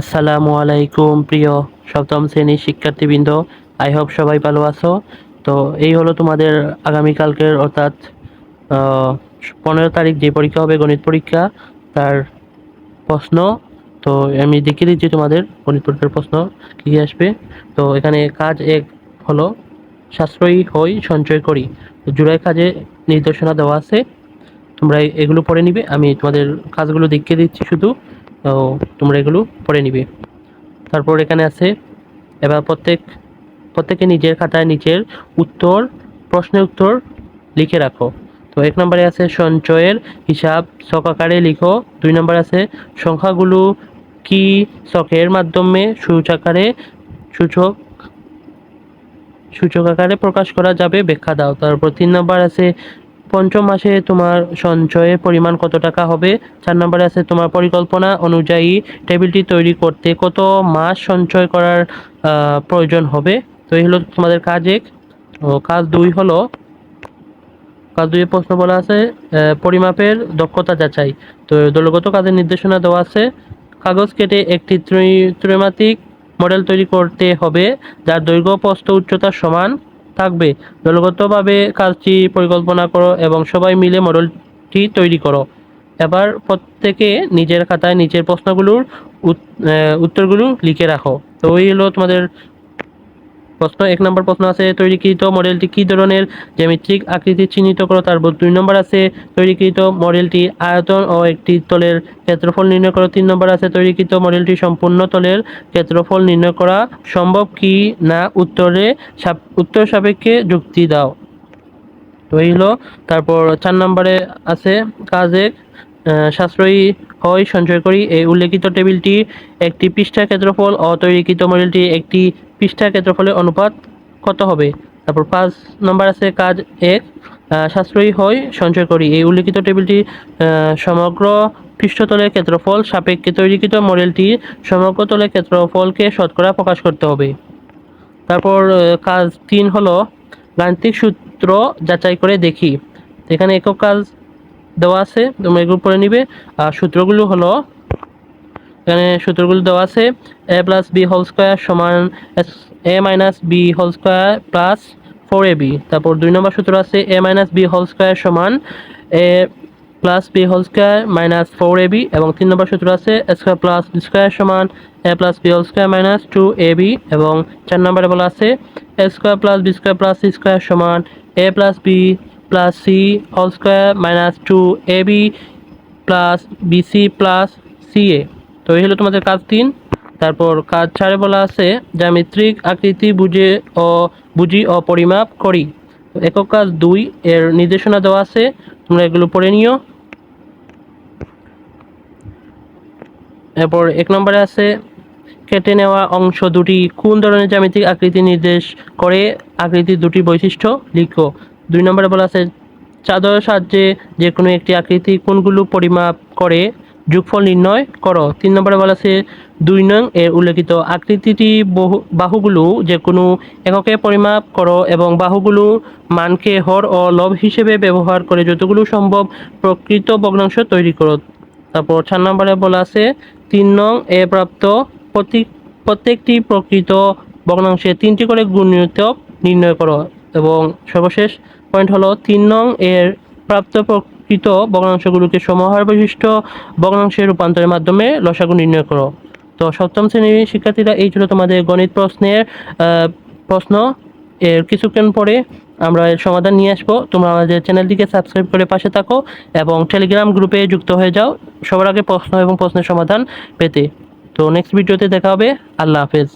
আসসালামু আলাইকুম, প্রিয় সপ্তম শ্রেণির শিক্ষার্থীবৃন্দ। আই হোপ সবাই ভালো আছো। তো এই হলো তোমাদের আগামীকালকের অর্থাৎ পনেরো তারিখ যে পরীক্ষা হবে, গণিত পরীক্ষা, তার প্রশ্ন। তো আমি দেখিয়ে দিচ্ছি তোমাদের গণিত পরীক্ষার প্রশ্ন, কী কী আসবে। তো এখানে কাজ এক হলো, সাশ্রয়ী হই, সঞ্চয় করি। তো জুলাই কাজে নির্দেশনা দেওয়া আছে। তোমরা এগুলো পড়ে নিবে। আমি তোমাদের কাজগুলো দেখিয়ে দিচ্ছি শুধু। তো তোমরা এগুলো পড়ে নিবে। তারপর এখানে আছে, এবার প্রত্যেক, প্রত্যেকে নিজের খাতায় নিজের উত্তর, প্রশ্নের উত্তর লিখে রাখো। তো এক নম্বরে আছে সঞ্চয়ের হিসাব ছকাকারে লিখো। দুই নম্বর আছে সংখ্যাগুলো কি ছকের মাধ্যমে সূচাকারে সূচক সূচক আকারে প্রকাশ করা যাবে? ব্যাখ্যা দাও। তারপর তিন নম্বর আছে পঞ্চম মাসে তোমার সঞ্চয়ের পরিমাণ কত টাকা হবে? চার নম্বরে আছে তোমার পরিকল্পনা অনুযায়ী টেবিলটি তৈরি করতে কত মাস সঞ্চয় করার প্রয়োজন হবে? তো এই হলো তোমাদের কাজ এক। ও, কাজ দুই হলো, কাজ দুইয়ে প্রশ্ন বলা আছে পরিমাপের দক্ষতা যাচাই। তো দলগত কাজের নির্দেশনা দেওয়া আছে, কাগজ কেটে একটি ত্রি- ত্রিমাত্রিক মডেল তৈরি করতে হবে, যার দৈর্ঘ্য, প্রস্থ, উচ্চতা সমান থাকবে। দলগতভাবে কাজটি পরিকল্পনা করো এবং সবাই মিলে মডেলটি তৈরি করো। এবার প্রত্যেকে নিজের খাতায় নিজের প্রশ্নগুলোর উত্তরগুলো লিখে রাখো। তো ওই হলো তোমাদের প্রশ্ন, এক নম্বর প্রশ্ন আছে, তৈরিকৃত মডেলটি কী ধরনের? জ্যামিত্রিক আকৃতি চিহ্নিত করো, তারপর দুই নম্বর আছে, তৈরিকৃত মডেলটি আয়তন ও একটি তলের ক্ষেত্রফল নির্ণয় করো, তিন নম্বর আছে, তৈরিকৃত মডেলটি সম্পূর্ণ তলের ক্ষেত্রফল নির্ণয় করা সম্ভব কি না? উত্তরে উত্তর সাপেক্ষে যুক্তি দাও। তো এই হলো, তারপর চার নম্বরে আছে, কাজে সাশ্রয়ী হয়, সঞ্চয় করি, এই উল্লেখিত টেবিলটি একটি পৃষ্ঠা ক্ষেত্রফল ও তৈরিকৃত মডেলটি একটি পৃষ্ঠা ক্ষেত্রফলের অনুপাত কত হবে? তারপর পাঁচ নম্বর আছে কাজ এক। সাশ্রয়ী হয় সঞ্চয় করি। এই উল্লেখিত টেবিলটি সমগ্র পৃষ্ঠতলের ক্ষেত্রফল সাপেক্ষে তৈরিকৃত মডেলটি সমগ্র তলের ক্ষেত্রফলকে শতকরা প্রকাশ করতে হবে। তারপর কাজ তিন হলো গাণিতিক সূত্র যাচাই করে দেখি। এখানে একক কাজ দেওয়া আছে, তোমরা এগুলো পড়ে নিবে। আর সূত্রগুলো হলো এখানে সূত্রগুলো দেওয়া আছে A plus B whole square সমান A minus B whole square plus four A B তারপর দুই নম্বর সূত্র আছে A minus B whole square সমান A plus B whole square minus four A B এবং তিন নম্বর সূত্র আছে A square plus B square সমান A plus B whole square minus two A B এবং চার নম্বরে বলা আছে A square plus B square plus C square সমান A plus B plus C whole square minus two A B plus BC plus CA তো এই হলো তোমাদের কাজ তিন। তারপর কাজ চারে বলা আছে জ্যামিত্রিক আকৃতি বুঝে ও বুঝি ও পরিমাপ করি। একক কাজ দুই, এর নির্দেশনা দেওয়া আছে, তোমরা এগুলো পড়ে নিও। এরপর এক নম্বরে আছে, কেটে নেওয়া অংশ দুটি কোন ধরনের জ্যামিতিক আকৃতি নির্দেশ করে আকৃতির দুটি বৈশিষ্ট্য লিখো। দুই নম্বরে বলা আছে চাদরের সাহায্যে যে কোনো একটি আকৃতি কোনগুলো পরিমাপ করে যোগফল নির্ণয় করো। তিন নম্বরে বলা আছে, দুই নং এর উল্লেখিত আকৃতিটি বহু বাহুগুলো যে কোনো এককে পরিমাপ করো এবং বাহুগুলো মানকে হর ও লব হিসেবে ব্যবহার করে যতগুলো সম্ভব প্রকৃত ভগ্নাংশ তৈরি করো। তারপর চার নম্বরে বলা আছে, তিন নং এ প্রাপ্ত প্রতি প্রত্যেকটি প্রকৃত ভগ্নাংশে তিনটি করে গুণিতক নির্ণয় করো। এবং সর্বশেষ পয়েন্ট হলো, তিন নং এর প্রাপ্ত প্রকৃত ভগ্নাংশগুলোকে সমহার বিশিষ্ট ভগ্নাংশে রূপান্তরের মাধ্যমে লসাগু নির্ণয় করো। তো সপ্তম শ্রেণির শিক্ষার্থীরা, এই ছিল তোমাদের গণিত প্রশ্নের প্রশ্ন। এর কিছুক্ষণ পরে আমরা এর সমাধান নিয়ে আসব। তোমরা আমাদের চ্যানেলটিকে সাবস্ক্রাইব করে পাশে থাকো এবং টেলিগ্রাম গ্রুপে যুক্ত হয়ে যাও সবার আগে প্রশ্ন এবং প্রশ্নের সমাধান পেতে। তো নেক্সট ভিডিওতে দেখা হবে। আল্লাহ হাফেজ।